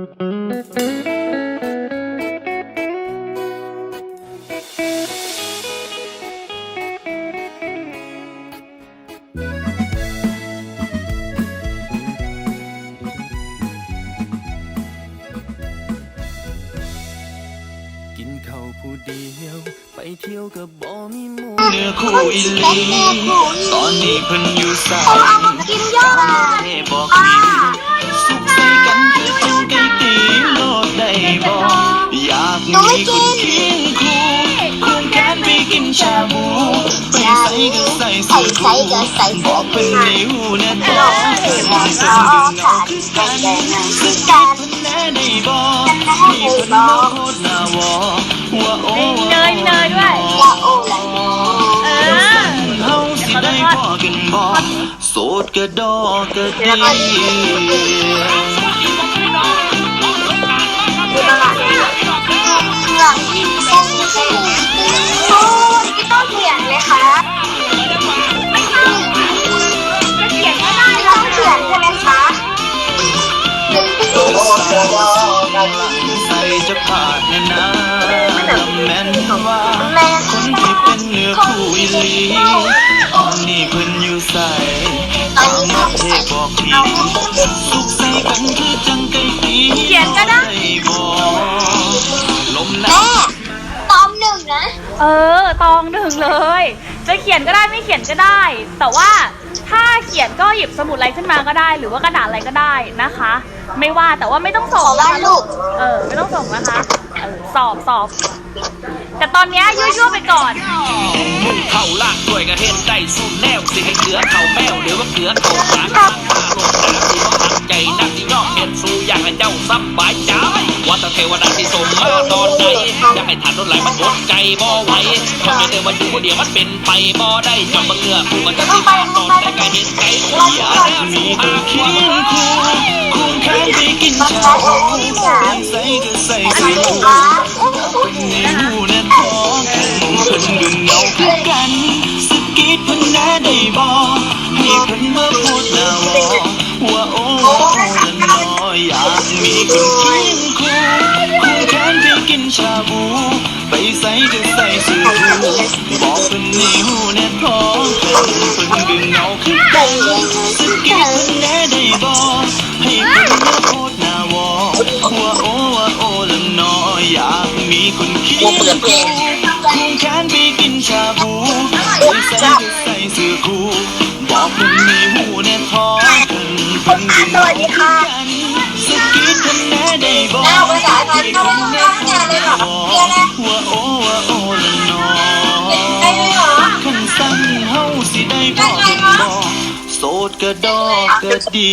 กินข้าวผู้เดียว ไปเที่ยวกับบ่มีหมู่เนื้อคู่อีหลีตอนนี้เพิ่นอยู่สายเอามากินยอดเท่บอกดีสุ ลดได้บ่อยากมีคนเคียงคู่ควงแขนไปกินชาบูไปใส่ก็ใส่ใส่เสื้อใส่คู่ก็ใส่บอกเป็นค่ะนิ้วนะตเราอไม่เพิ่เห็นนว่าเป็นคือกันนเลยนะสคือกักาดรเพิ่นแน่ได้บ่มีเพิ่นมาโคตรหน้าวอว่าโอ้มีเนยเนยด้วยลาโอลาโนเออเฮาสิได้พอกันบ่โสดกระดอกกระดียคือ ตลาดเนี่ยเครื่องเส้นเส้นโอ้ยไม่ต้องเขียนเลยค่ะเขียนได้ไม่ต้องเขียนใช่ไหมคะใส่จะผ่านแน่นะแม่นว่าคนที่เป็นเนื้อคู่อีหลีตอนนี้เพิ่นอยู่ใส่ตอนนี้เทบอกทีสุขใส่กันคือจังไก่ตีเขียนก็ได้ เออ ตองหนึ่งเลย จะเขียนก็ได้ไม่เขียนก็ได้ แต่ว่าถ้าเขียนก็หยิบสมุดอะไรขึ้นมาก็ได้ หรือว่ากระดาษอะไรก็ได้นะคะ ไม่ว่าแต่ว่าไม่ต้องส่งขอวาดรูปเออ ไม่ต้องส่งนะคะ เออ สอบสอบ แต่ตอนเนี้ยยั่วๆไปก่อน มุ่งเข้าล่างด้วยกระเห็นได้สู้แนวสิให้เกลือเข่าแมวหรือว่าเกลือเข่าหลานข้างมาลงตาที่ว่าหักใจนักที่ยอมเห็นสู้อยากให้เจ้าสบายใจว่าแต่เทวดาที่ส่งมาตอนใดอยากให้ทันรถไหลมันอดใจบ่ไหวเพราะไม่ได้ว่าอยู่คนเดียวมันเป็นไปบ่ได้จอมบังเงือคู่มันจะสิมาตอนใดก็เห็นใจคนเดียวแล้วมีมีคหานควาเคีมยงคู่ควงแขนไปกินชาบูเป็นใส่ก็ใส่อันเสื้นี้อค่ะนิ้ว แน่นท้องเพิ่นดึงเงาคือกันสกีดพิ่นแน่ได้บ่ให้พิ่นมาพูดนาวอว่าโอ้ละน้อยอยากมีคนเคียงคู่ควงแขนไปกินชาบู ไปใส่ก็ใส่สื้อคู่บอกเพิ่นนิ้วแน่นท้องเพิ่นเพิ่นดึงเงาคือกันสกีดพิ่นแน่ได้บ่ให้ คนเคียงคู่ควงแขนไปกินชาบูไปใส่ใส่เสื้อคู่บอกเพิ่นมีหูแน่ท้องเพิ่นเพิ่นดึงสวัสดีค่ะกันสกีดเพิ่นแน่ได้บอกแล้วภาษาไทยเข้ามาทำงานเลยเหรอเรียนแล้วว่าโอ้ว่าโอ้ละน้อได้เลยเหรอคันสั่นเฮาสิได้บอกกันบ่โสดกระดอกกระดี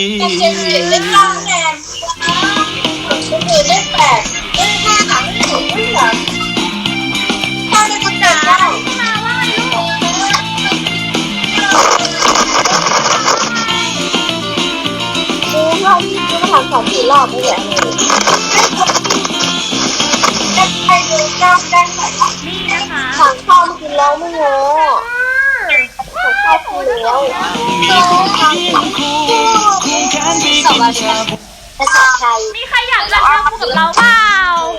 ผ่าทำสองสี่รอบไม่เหรอไปดูเก้าได้ไหมนี่นะคะถังข้าวกินแล้วไม่โง่ถังข้าวกินแล้วมีคนเคียงคู่ควงแขนไปกินชาบูภาษาไทยมีใครอยากทานชาบูกับเราเปล่า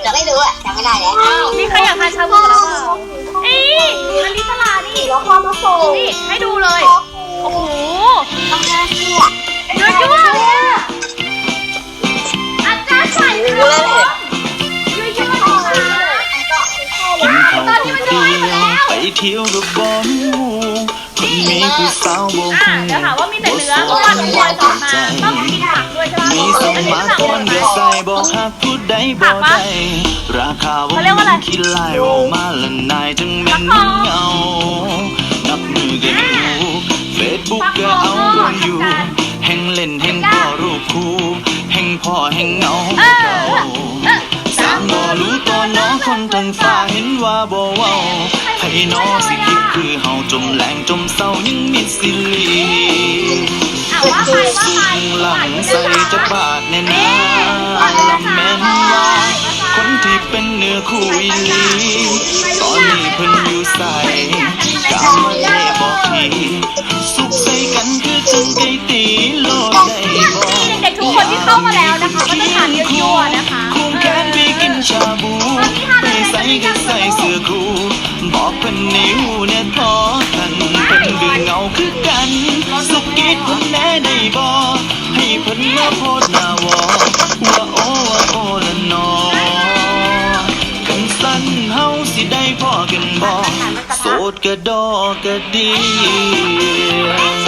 จะไม่รู้อะจำไม่ได้แล้วมีใครอยากทานชาบูกับเราเปล่าเอ้ยอลิสลานี่แล้วข้าวมาส่งนี่ให้ดูเลยโอ้โหต้องแค่เสื้อ รย์ใส่เลยยั่วๆเละกินข้าวผู้เดียวไปเที่ยวกับบอลคนมีผู้สาวบ่อะฮู้เดี๋ยวหาว่ามีแต่เนื้อเพราะว่าหนูควรสอนมาต้องกินผักด้วยใช่ไหมมีสอันนี้มาผักคหมนดเดียวไหมใส่บ่ฮักผู้ใดบ่ได้ราคาบ่เขาเรียกว่าคิดลายออกมาละนายจังแม่นเงานับมือกันอยู่เฟซบุ๊กก็เอาอยู่แห่งเล่นแห่งพ่อรูปคู่ พ่อแห่งเงาสร้างบ่รู้ตัวน้องคนทั้งฟ้าเห็นว่าบ่เว้าไผน้อสิคิดคือเฮาจมแหลงจมเศร้ายังมิดสิลีอะว่าไปว่าไปหลังใส่จะบาดแน่นาลำแม่นว่าคนที่เป็นเนื้อคู่อีหลีตอนนี้เพิ่น พิ่นในหูเนี่ยทอกันเพิ่นดึงเงาคือกันสะกิดเพิ่นแน่ได้บ่ให้เพิ่นมาโพดหน้าวอว่าโอ้ว่าโอ้ละนอกันสั้นเฮาสิได้พอกันบ่โสดก็ดอกก็ดีสวัสดีพ่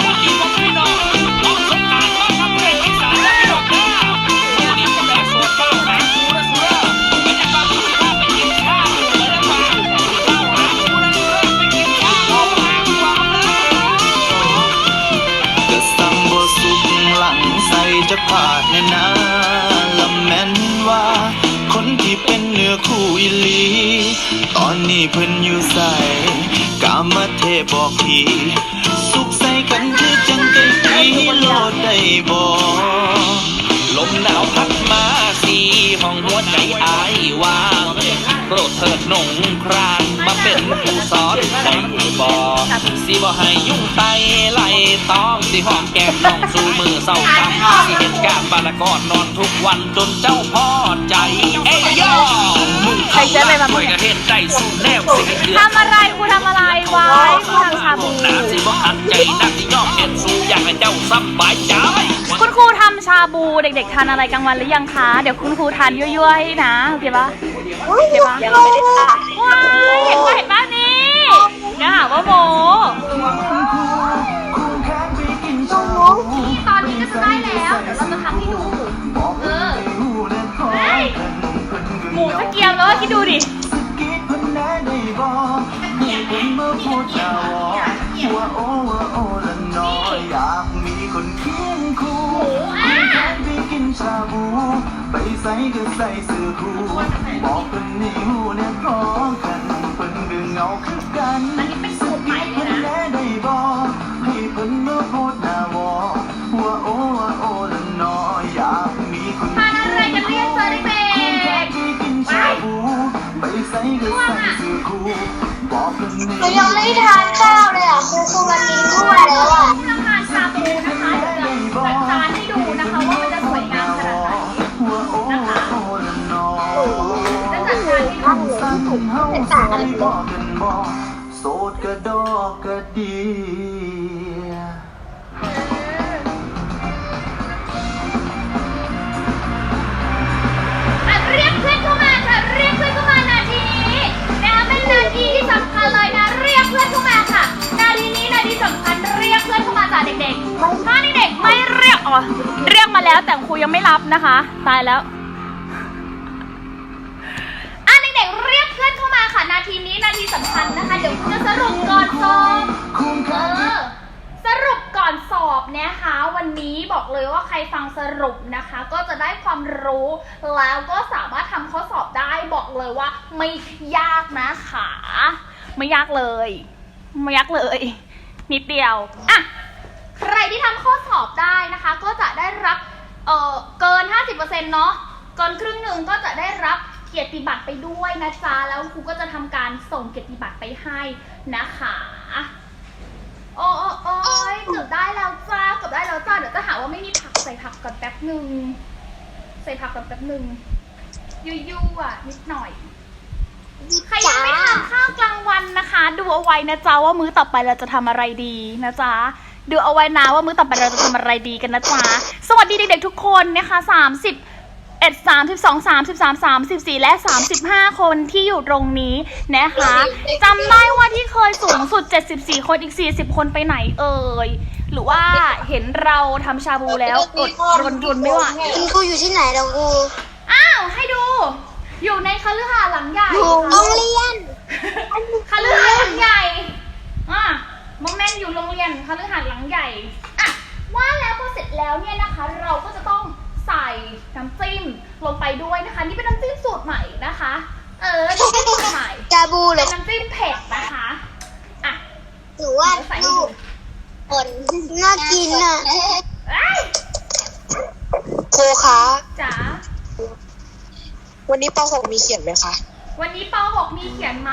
เถิดหนงคราน มาเป็นผู้สอนได้บ่สิบ่ให้ยุ่งไตไหลตอมสิหอมแก้มน้องสู่มือเศร้าคำสิเห็นการบาละกอนนอนทุกวันจนเจ้าพ่อใจเอ้ยยอมึงใครจะไปมาช่วยกันเห็นใจสู้แนวสิให้เดือดทำอะไรครูทำอะไรวะครูทำชาบูน้ำสิบ่อัดใจนักสิยอมเห็นสู้อยากให้เจ้าสบายใจคุณครูทำชาบูเด็กๆทานอะไรกลางวันหรือยังคะ เดี๋ยวคุณครูทานยั่วๆให้นะโอเคปะโอเคปะยังไม่ได้ตัดว้ายเห็นปะเห็นปะนี่อย่าหาว่าโมตอนนี้ก็จะได้แล้วเดี๋ยวเราจะทำให้ดู เออเฮ้ยหมูสะเกียมแล้วคิดดูดิว่าโอ้ว่าโอ้ละน้อยอยากมีคนเคียงคู่อะไปกินชาบูไปใส่ก็ใส่เสื้อคู่บอกเพิ่นนี่หูเนี่ยท้องกันาคือกันอันนี้เป็นสูตรใหม่เลยนะแน่ได้บ่ให้เพิ่นมาโพดหน้าวอว่าโอ้ว่าโอ้ละน้อยอยากมีคนทานอะไรกันเรียนเจอเด็กไปกินชาบูไปใส่ก็ใส่เสื้อคู่บอกเพิ่นนี่หนูยังไม่ได้ทานข้าวเลยอะครูครูวันนี้ทั่วแล้วอะๆทำทานชาบูนะคะเดี๋ยวจะจัดจานให้ดูนะคะว่ามันจะสวยงามขนาดไหนว่าโอ้ว่าโอ้ละน้อยจะจัดจานให้ดูสั้นเฮาใส่บอกกัน บ่โสดก็ดอกก็ดีอะเรียกเพื่อนเข้ามาค่ะ เรียกเพื่อนเข้ามานาทีนี้นะคะเป็นนาทีที่สำคัญเลยนะ เรียกเพื่อนเข้ามาค่ะ นาทีนี้นาทีสำคัญเรียกเพื่อนเข้ามาจ้ะเด็กๆถ้าเด็กๆไม่เรียกอ๋อเรียกมาแล้วแต่ครูยังไม่รับนะคะ ตายแล้ว ทีนี้นาทีสำคัญนะคะ เดี๋ยวครูจะสรุปก่อนสอบเออสรุปก่อนสอบนะคะ วันนี้บอกเลยว่าใครฟังสรุปนะคะ ก็จะได้ความรู้แล้วก็สามารถทำข้อสอบได้บอกเลยว่า ไม่ยากนะคะไม่ยากเลย ไม่ยากเลย นิดเดียวอะใครที่ทำข้อสอบได้นะคะ ก็จะได้รับเอ่อเกิน 50%เนาะเกินครึ่งหนึ่งก็จะได้รับ เกียรติบัตรไปด้วยนะจ๊ะ แล้วครูก็จะทำการส่งเกียรติบัตรไปให้นะคะ โอ้โอ้โอ้ยเกือบได้แล้วจ้าเกือบได้แล้วจ้าเดี๋ยวจะหาว่าไม่มีผักใส่ผักก่อนแป๊บหนึ่งใส่ผักก่อนแป๊บหนึ่งยุ่ๆอะนิดหน่อย ใครยังไม่ทานข้าวกลางวันนะคะ ดูเอาไว้นะจ๊ะว่ามื้อต่อไปเราจะทำอะไรดีนะจ๊ะดูเอาไว้นะว่ามื้อต่อไปเราจะทำอะไรดีกันนะจ๊ะสวัสดีเด็กๆทุกคนนะคะ30 เอ็ดสามสิบสองสามสิบสามสามสิบสี่และสามสิบห้าคนที่อยู่ตรงนี้นะคะจำได้ว่าที่เคยสูงสุดเจ็ดสิบสี่คนอีกสี่สิบคนไปไหนเอ่ย หรือว่าเห็นเราทำชาบูแล้วอดรนทนไม่ไหวคุณครูอยู่ที่ไหนล่ะครูอ้าวให้ดู อยู่ในคฤหาสน์หลังใหญ่อยู่โรงเรียนคฤหาสน์หลังใหญ่อะโมเมนต์อยู่โรงเรียนคฤหาสน์หลังใหญ่อะว่าแล้วพอเสร็จแล้วเนี่ยนะคะ เราก็จะต้อง ใส่น้ำจิ้มลงไปด้วยนะคะ นี่เป็นน้ำจิ้มสูตรใหม่นะคะ เออน้ำจิ้มสูตรใหม่จาบูเหรเป็อนน้ำจิ้มเผ็ดนะคะอะหนูว่าเดี๋ยวใส่ให้ลูดูกผลน่ากินอะเอ้ยครูคะจ๋าวันนี้ป .6 มีเขียนไหมคะ วันนี้ป .6 มีเขียนไหม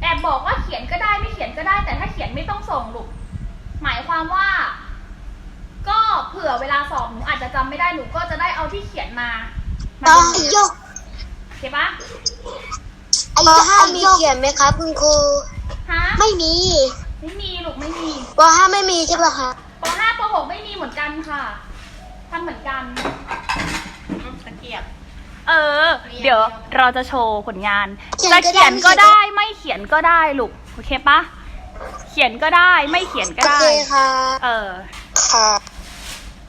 แอบบอกว่าเขียนก็ได้ไม่เขียนก็ได้ แต่ถ้าเขียนไม่ต้องส่งลูกหมายความว่าก็ เผื่อเวลาสอบหนูอาจจะจำไม่ได้หนูก็จะได้เอาที่เขียนมามาต้ลองงยกเคปะปห้ามีเขียนไหมครับคุณครูฮะไม่มีไม่มีลูกไม่มีปห้าไม่มีใช่ป่ะคะปห้าปหกไม่มีเหมือนกันค่ะทำเหมือนกันตะเกียบ เออ เดี๋ยวเราจะโชว์ผลงานจะเขียนก็ได้ไม่เขียนก็ได้ลูกโอเคปะเขียนก็ได้ไม่เขียนก็โอได้เคค่ะเออค่ะ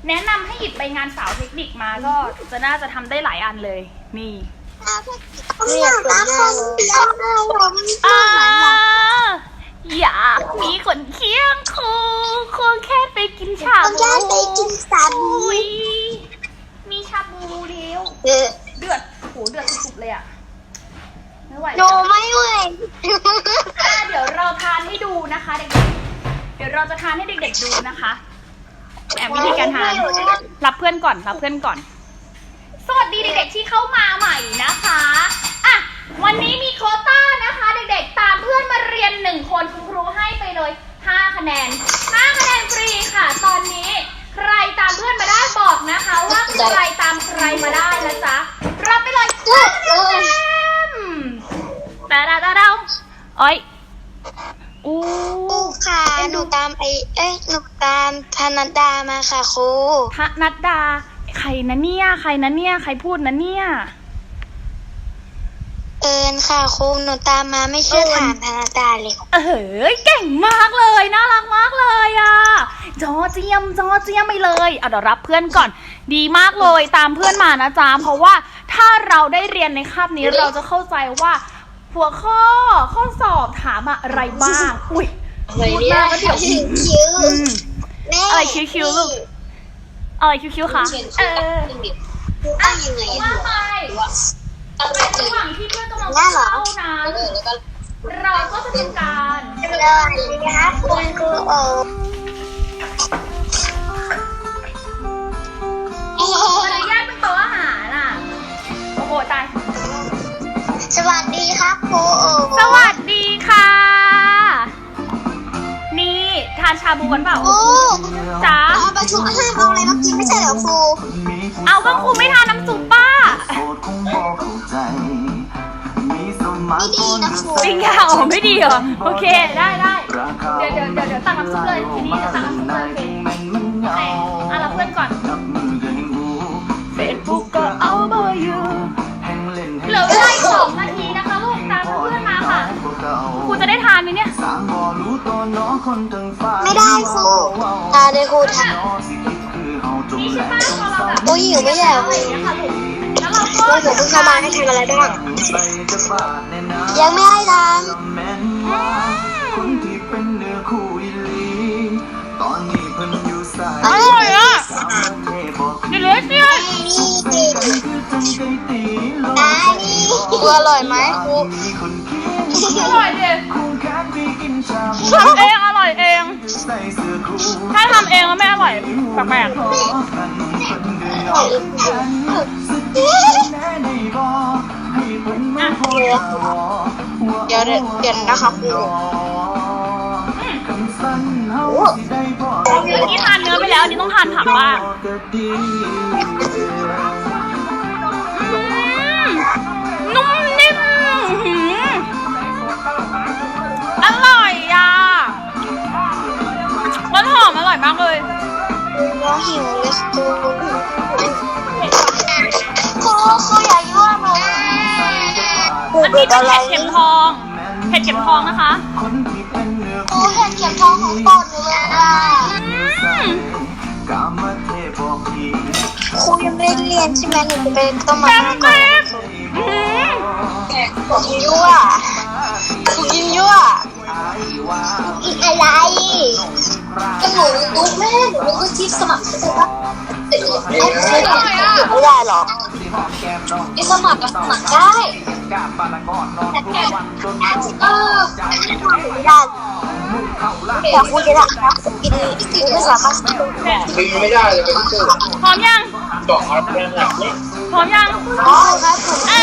แนะนำให้หยิบไปงานสาวเทคนิคมาก็จะน่าจะทำได้หลายอันเลย นี่เรียกผลงานเลย อ่าอยากมีคนเคียงคู่ควงแค่ไปกินชาต้องบูย้ายไปกินสาบูอุ๊ยมีชาบูเดียวเออเดือดโหเดือดสุดๆเลยอะไม่ไหวโนไม่ไหวอะเดี๋ยวเราทานให้ดูนะคะเด็กๆ เดี๋ยวเราจะทานให้เด็ก ๆ ดูนะคะ แอบวิธีการทาน รับเพื่อนก่อน รับเพื่อนก่อน สวัสดีเด็กๆที่เข้ามาใหม่นะคะอะวันนี้มีโควต้านะคะ เด็กๆ ตามเพื่อนมาเรียนหนึ่งคนคุณครูให้ไปเลย 5 คะแนน 5 คะแนนฟรีค่ะ ตอนนี้ ใครตามเพื่อนมาได้บอกนะคะ ว่าใครตามใครมาได้นะจ๊ะรับไปเลย5คะแนนแต่ดาดาดาโอ้ย อู้ครูค่ะ หนูตามไอเอ้ยหนูตามธนัดดามาค่ะครูพระนัดดา ใครนะเนี่ย ใครนะเนี่ย ใครพูดนะเนี่ย เอิญค่ะครูหนูตามมาไม่เชื่อถามธนัดดาเลยเอ้ยเก่งมากเลยน่ารักมากเลยอะ จอเจียมจอเจียมไปเลยเอาเดี๋ยวรับเพื่อนก่อน ดีมากเลยตามเพื่อนมานะจ๊ะเพราะว่าถ้าเราได้เรียนในคาบนี้เราจะเข้าใจว่า หัวข้อข้อสอบถามอะไรบ้าง อุ้ยพูดมากแล้วเดี๋ยวคิ้วอืม แม่อะไรคิ้วๆลูก อะไรคิวๆคะเออตั้งยังไงว่าไปในระหว่างที่เพื่อนกำลังเข้านั้นเราก็จะทำการ สวัสดีครับคุณครูโอม ครับครูโอสวัสดีค่ะ นี่ทานชาบูกันเปล่าครูจ๋าเอาประชุมห้ามเอาอะไรมากินไม่ใช่เหรอครูเอาก็ครูไม่ทานน้ำซุปป้าไม่ดีนะครูจริงค่ะโอ้ไม่ดีเหรอโอเคได้ได้เดี๋ยวเดี๋ยวเดี๋ยวเดี๋ยวตักน้ำซุปเลยทีนี้จะตักน้ำซุปเลย ไม่ได้ครูตาเลยครูทนี่ใช่ป้าพอเราแบบำโอ้ยหิวไม่ใช่เหรออะไรอย่างเงี้ยค่ะลูกแล้วเราก็ครูผมเพิ่งเข้ามาให้ทำอะไรบ้างยังไม่ให้ทคนที่เป็นเนื้อคู่อีหลีตอนนี้เพิ่นอยู่สายอร่อยอะสามเทบอกเดี๋ยวเหลือเดียวำนี่กันคือจังใจตีลงตานี่ครูอร่อยไหมครูมีคนเคียงอร่อยดิ ร่อยแปลกขอกันคนเดียวกันสุดที่แน่ได้บอกให้เพิ่นมาโพสต์วอว่าเดี๋ยวเดี๋ยวเดี๋ยวนะคะครูกันสั้นเฮาสิได้พอๆเมื่อกี้ทานเนื้อไปแล้วอันนี้ต้องทานผักบ้างก็ดีอืมนุ่มนิ่มหืมอร่อยอะมันหอมอร่อยมากเลยน้อง หิวเลยครูครูครูอย่ายั่วหนูครูอันเป็นี้นเป็นอะไรเห็ดเข็มทองเห็ดเข็มทองนะคะคนที่เป็นเนื้อครูเห็นเข็มทองของโปรดหนูเลยค่ะอืมกามเทบอกอีกครูยังไม่ได้เรียนใช่ไหมหนูจะไปต้องมาแป้งนั่งแป้งอืมครูกินยั่วครูกินยั่วกิน อะไรก็หนูตุ๊กแม่หนูก็ทิปสมัครแต่ว่าไม่ได้หรอกไอสมัครก็สมัครได้แต่แค่เออไม่ได้แต่ครูจะได้กินกินไม่สามารถดึงไม่ได้เลยเป็นตู้พร้อมยังดอกอะไรนั่นแหละ พร้อมยังอ๋อครับผมเอ๊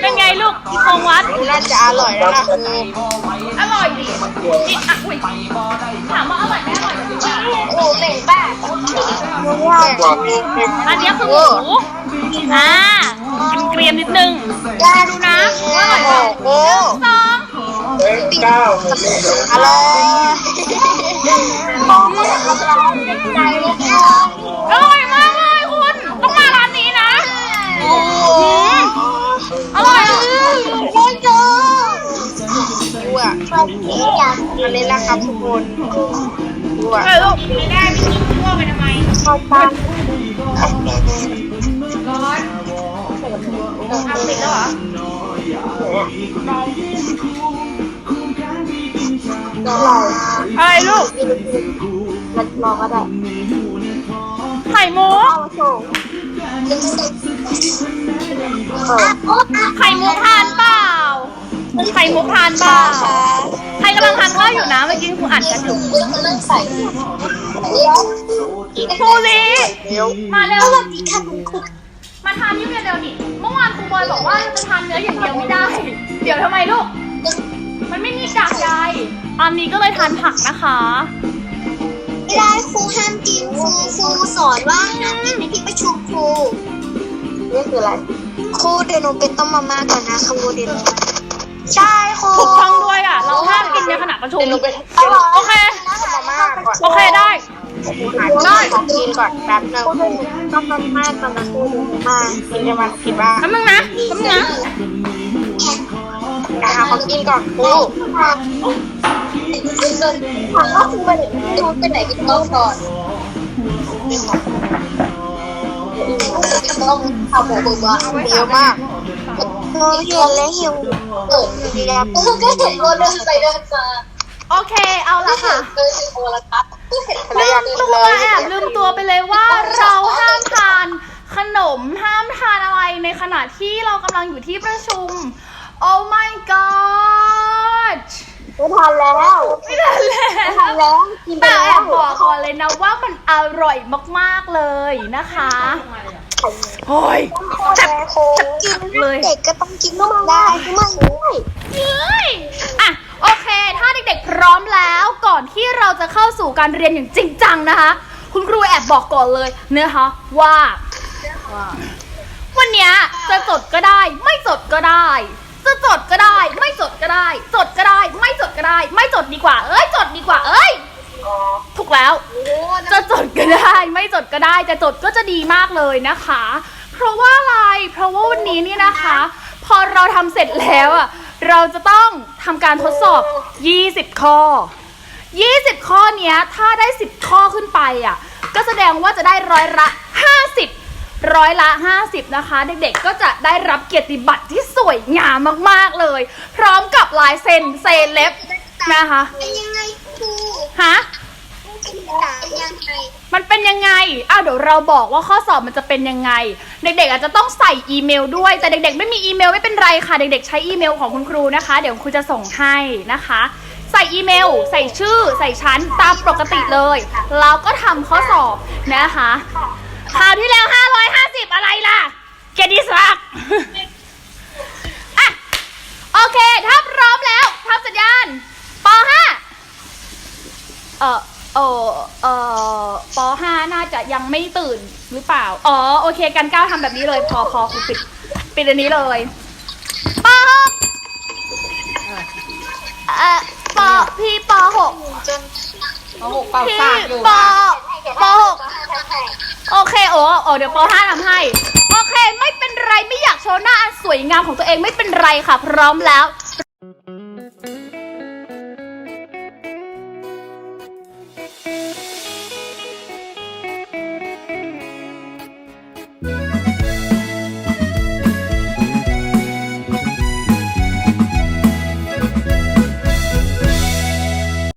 เป็นไงลูกคงวัดน่าจะอร่อยแล้วนะครูอร่อยดินี่อะอุ้ยถามว่าอร่อยไหมอร่อยจริงโอ้เป็นบ้ากว่าๆอันเนี้ยคือหมูอ่าเกรียมๆนิดนึงดูนะว่าอร่อยเปล่าโอ้สองเฮ้ยเก้าหมดเลยอร่อยใจเลยค่ะ อันนี้นะครับทุกคนดูอะลูกไม่ได้ไม่กินทั่วไปทำไมชอบบ้านร้อนทำติดแล้วเหรอรอะไรลูก มันรอก็ได้ไข่หมุกเอาโชว์เออไข่หมุกทานเปล่าไข่หมุกทานเปล่า รกำลังทานข้าวอยู่นะเมื่อกี้ครูอ่านกันอยู่ก็นั่งใส่เดี๋ยวครูลีเดี๋ยวมาเร็วสวัสดีค่ะคุณครูมาทานนี่เร็วๆดิเมื่อวานครูบอยบอกว่าจะทานเนื้ออย่างเดียวไม่ได้ เดี๋ยวทำไมลูก มันไม่มีกากใยอันนี้ก็เลยทานผักนะคะไม่ได้ครูห้ามกินครูครูสอนว่าห้ามกินในที่ประชุมครูนี่คืออะไรครูเดี๋ยวหนูไปต้มมาม่าก่อนนะครูเดี๋ยวหนูใช่ครูถูกต้องด้วยอะ เราห้ามกินในขณะ ประชุม เดี๋ยวหนูไปโอเคมาม่าก่อนโอเคได้ หาของกินก่อนแป๊บนึงครูเดี๋ยวหนูต้มมาม่าก่อนนะครูเดี๋ยวหนูมากินจะมากินบ้างแป๊บนึงนะแป๊บนึงนะหาของกินก่อนครูถามว่าครูไปไหนครูไปไหนกินต้มก่อนต้มข้าวหมูบุบะเยอะมากหนูเห็นแล้วหิวเปิดทีแรกก็เห็นคนเดินไปเดินมา โอเค เอาละค่ะเดินถึงโทรทัศน์ก็เห็นลืมตัวแอบลืมตัวไปเลยว่าเราห้ามทานขนมห้ามทานอะไรในขณะที่เรากำลังอยู่ที่ประชุม Oh my god ไม่ทันแล้วไม่ทันแล้วทันแล้วกินไปแต่แอแล้วบบอกก่อนเลยนะว่ามันอร่อยมากๆเลยนะคะโอ้ย จับโคกินเด็กก็ต้องกินนมได้ไม่ได้ เฮ้ยอะ โอเค ถ้าเด็กๆ พร้อมแล้วก่อนที่เราจะเข้าสู่การเรียนอย่างจริงจังนะคะ คุณครูแอบบอกก่อนเลยนะคะว่าวันเนี้ยจะจดก็ได้ ไม่จดก็ได้ จะจดก็ได้ ไม่จดก็ได้ จดก็ได้ ไม่จดก็ได้ ไม่จดดีกว่า เอ้ยจดดีกว่า เอ้ยถูกแล้ว จะจดก็ได้ ไม่จดก็ได้ จะจดก็จะดีมากเลยนะคะ เพราะว่าอะไร เพราะว่าวันนี้เนี่ยนะคะ พอเราทำเสร็จแล้วอะ เราจะต้องทำการทดสอบ 20 ข้อ 20 ข้อเนี้ยถ้าได้ 10 ข้อขึ้นไปอะ ก็แสดงว่าจะได้ร้อยละ 50 ร้อยละ 50 นะคะ เด็กๆก็จะได้รับเกียรติบัตรที่สวยงามมากๆเลย พร้อมกับลายเซ็นเซเล็บนะคะเป็นยังไงครูฮะ กินตามยังไงมันเป็นยังไง อ้าวเดี๋ยวเราบอกว่าข้อสอบมันจะเป็นยังไง เด็กๆ อาจจะต้องใส่อีเมลด้วย แต่เด็กๆ ไม่มีอีเมลไม่เป็นไรค่ะ เด็กๆ ใช้อีเมลของคุณครูนะคะ เดี๋ยวครูจะส่งให้นะคะ ใส่อีเมล ใส่ชื่อ ใส่ชั้นตามปกติเลย เราก็ทำข้อสอบนะคะ คราวที่แล้ว 550 อะไรล่ะ เกยรติศักดิ์ อะ โอเค ถ้าพร้อมแล้วทำสัญญาณป .5 เออ เออเออปห้าน่าจะยังไม่ตื่นหรือเปล่า อ๋อ โอเค กันก้าวทำแบบนี้เลย พอพอครูปิดปิดอันนี้เลยปหกเอ่อปพี่ปหกโอ้โหเป่าพี่ปากอยู่ปปหกโอเคโอ้โอ้เดี๋ยวปห้าทำให้ โอเค ไม่เป็นไร ไม่อยากโชว์หน้าอันสวยงามของตัวเองไม่เป็นไรค่ะ พร้อมแล้ว